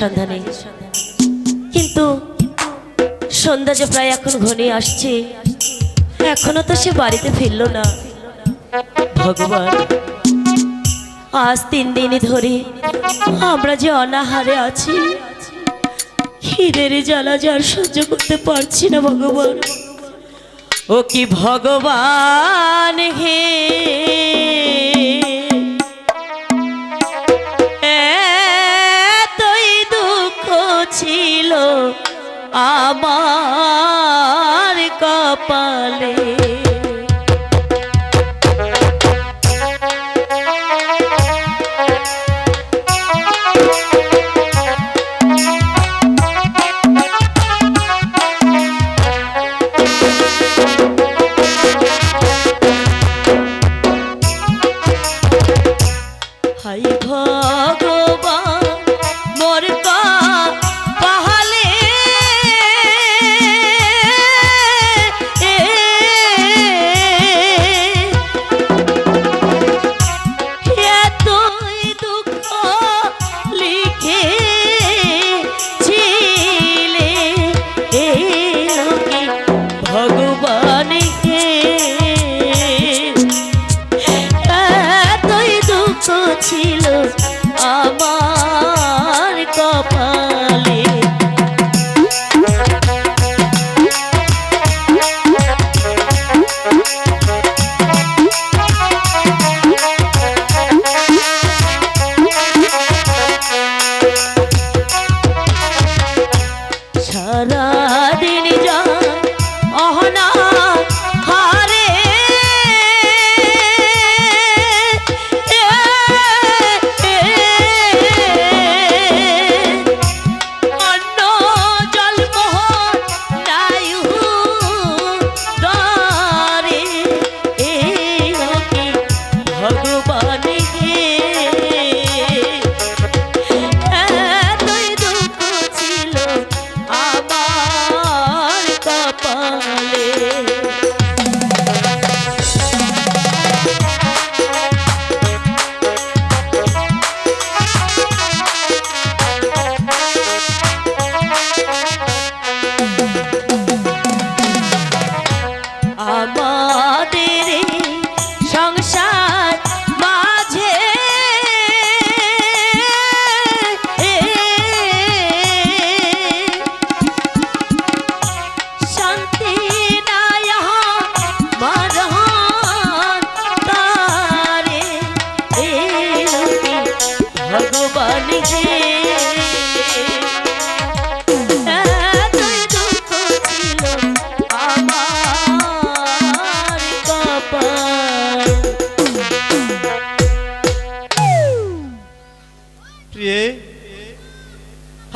সন্ধানে। কিন্তু সন্ধ্যা যে প্রায় এখন ঘনিয়ে আসছে, এখনও তো সে বাড়িতে ফিরল না। ভগবান, আজ তিন দিন ধরে আমরা যে অনাহারে আছি খিদের জ্বালা যার সহ্য করতে পারছি না ভগবান। ও কি ভগবান হে? আমার কপালে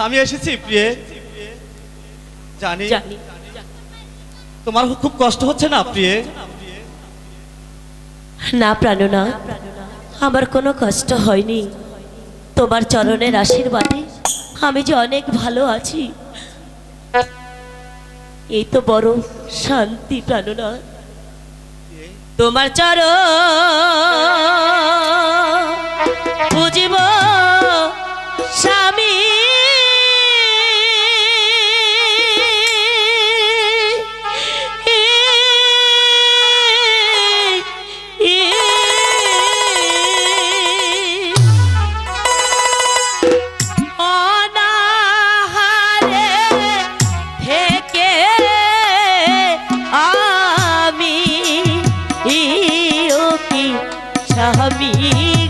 আমি এসেছি প্রিয়ে। জানি। জানি। তোমার খুব কষ্ট হচ্ছে না প্রিয়ে? না প্রাণনা আমার কোনো কষ্ট হয়নি। তোমার চরণের আশীর্বাদে আমি যে অনেক ভালো আছি। এই তো বড় শান্তি প্রাণনা। তোমার চরণ বুঝিব স্বামী। স্বামী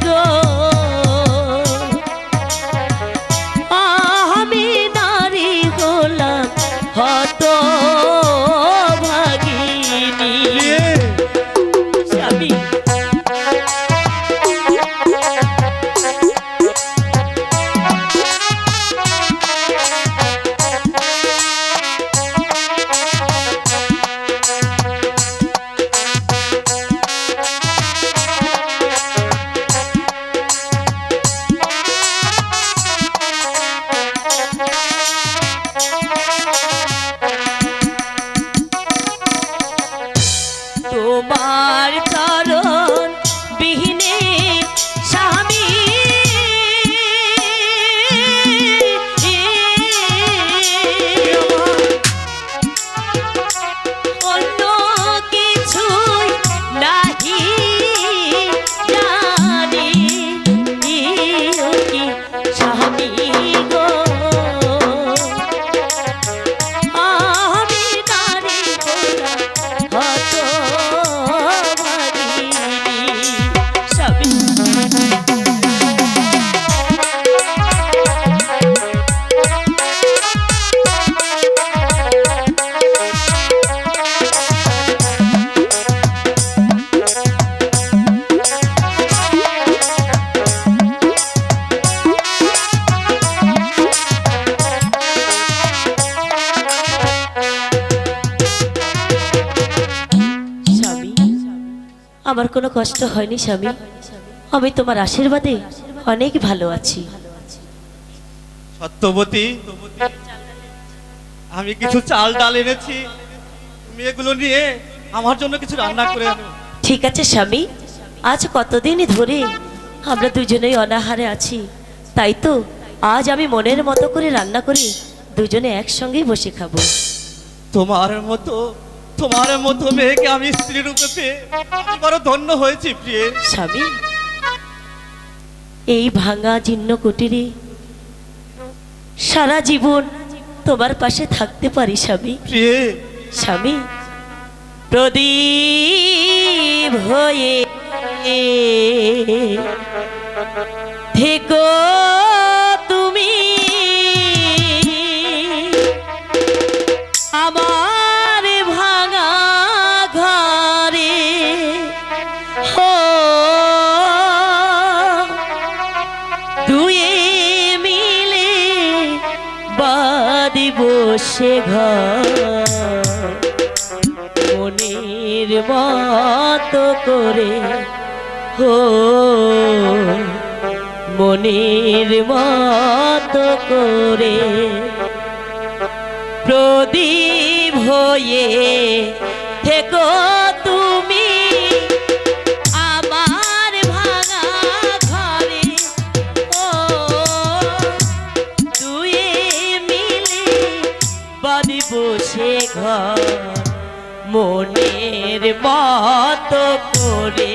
আমার কোনো কষ্ট হয়নি স্বামী। আমি তোমার আশীর্বাদে অনেক ভালো আছি। সত্যবতী আমি কিছু চাল ডাল এনেছি। তুমি এগুলো নিয়ে আমার জন্য কিছু রান্না করে ঠিক আছে স্বামী। আজ কতদিন ধরে আমরা দুজনেই অনাহারে আছি। তাই তো আজ আমি মনের মতো করে রান্না করি দুজনে একসঙ্গেই বসে খাব। তোমার মতো তোমার মতো মেয়েকে আমি স্ত্রী রূপে পেয়ে বড় ধন্য হয়েছি প্রিয়ে। স্বামী এই ভাঙা জীর্ণ কুটিরে সারা জীবন তোমার পাশে থাকতে পারি স্বামী। প্রিয়ে। স্বামী প্রদীপ হয়ে থেকো। বসে ঘর। মনের মতো করে হো। মনের মতো করে প্রদীপ হয়ে থেকো। ঘর মনের মত করে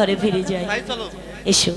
ঘরে ফিরে যায় এসো।